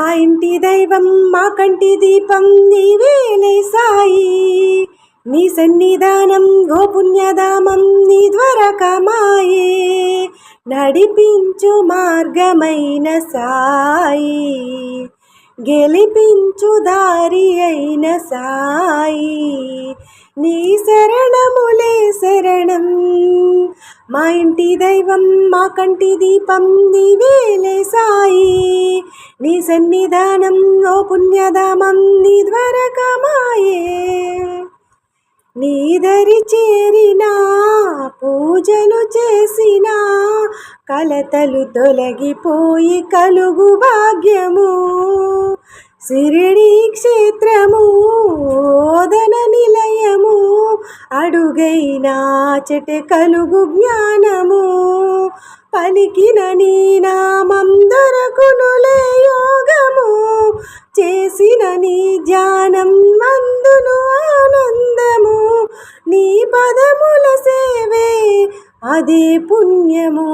మా ఇంటి దైవం మా కంటి దీపం నీవేలే సాయి. నీ సన్నిధానం ఓ పుణ్యధామం నీ ద్వారకమాయే. నడిపించు మార్గమైన సాయి. గెలిపించు దారి అయిన సాయి. నీ శరణములే శరణం. మా ఇంటి దైవం మా కంటి దీపం నీవేలే సాయి. నీ సన్నిధానం ఓ పుణ్యధామం నీ ద్వారకమాయే. నీదరి చేరినా పూజలు చేసినా కలతలు తొలగిపోయి కలుగు భాగ్యము. సిరిడి క్షేత్రము ఓదన నిలయము. అడుగైనా చెట కలుగు జ్ఞానము పలికిన నీ నామందరకునులే యోగము చేసిన నీ ధ్యానం మందును ఆనందము. నీ పదముల సేవే అదే పుణ్యము.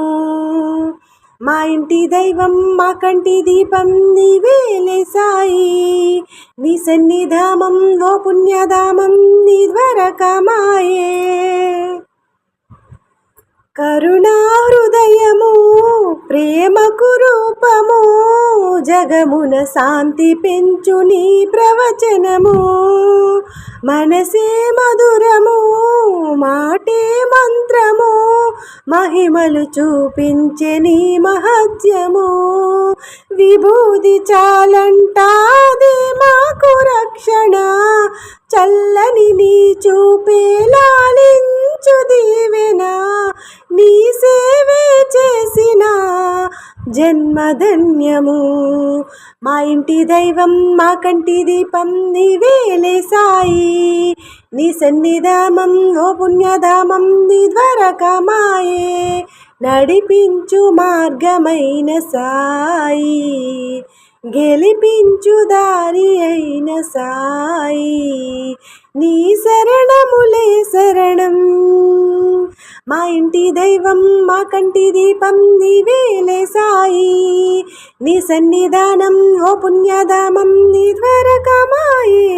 మా ఇంటి దైవం మా కంటి దీపం నీవేలే సాయి నీ సన్నిధామం ఓ పుణ్యధామం నీ ద్వారకమాయే కరుణా హృదయము ప్రేమకు రూపము జగమున శాంతి పెంచు నీ ప్రవచనము. మనసే మధురము మాటే మంత్రము మహిమలు చూపించే నీ మహత్యము. విభూది చాలంటాది మాకు రక్షణ. చల్లని నీ చూపే లాలించు దీవెన నీ సేవే చేసిన జన్మధన్యము. మా ఇంటి దైవం మా కంటి దీపం నీవేలే సాయి నీ సన్నిధామం ఓ పుణ్యధామం నీ ద్వారకమాయే. నడిపించు మార్గమైన సాయి. గెలిపించు దారి అయిన సాయి. నీ శరణములే శరణం. మా ఇంటి దైవం మా కంటి దీపం నీవేలే సాయి. నీ సన్నిధానం ఓ పుణ్యధామం నీ ద్వారకమాయే.